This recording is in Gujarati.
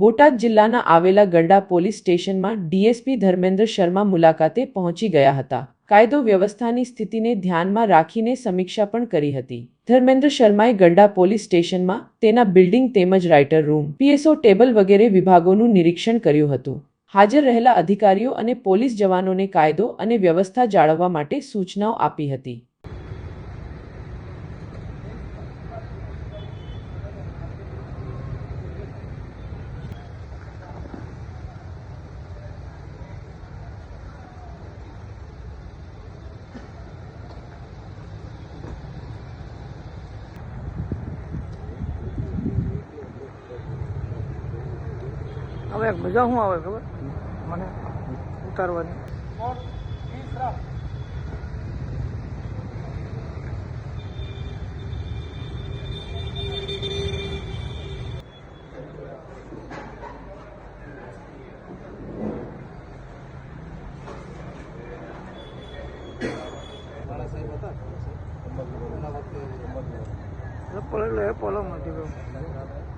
બોટાદ જિલ્લાના આવેલા ગરડા પોલીસ સ્ટેશનમાં ડીએસપી ધર્મેન્દ્ર શર્મા મુલાકાતે પહોંચી ગયા હતા. કાયદો વ્યવસ્થાની સ્થિતિને ધ્યાનમાં રાખીને સમીક્ષા પણ કરી હતી. ધર્મેન્દ્ર શર્માએ ગરડા પોલીસ સ્ટેશનમાં તેના બિલ્ડિંગ તેમજ રાઇટર રૂમ, પીએસઓ ટેબલ વગેરે વિભાગોનું નિરીક્ષણ કર્યું હતું. હાજર રહેલા અધિકારીઓ અને પોલીસ જવાનોને કાયદો અને વ્યવસ્થા જાળવવા માટે સૂચનાઓ આપી હતી. હવે મજા શું આવે ખબર? મને ઉતારવાની. એપલ એટલે પલંગ નથી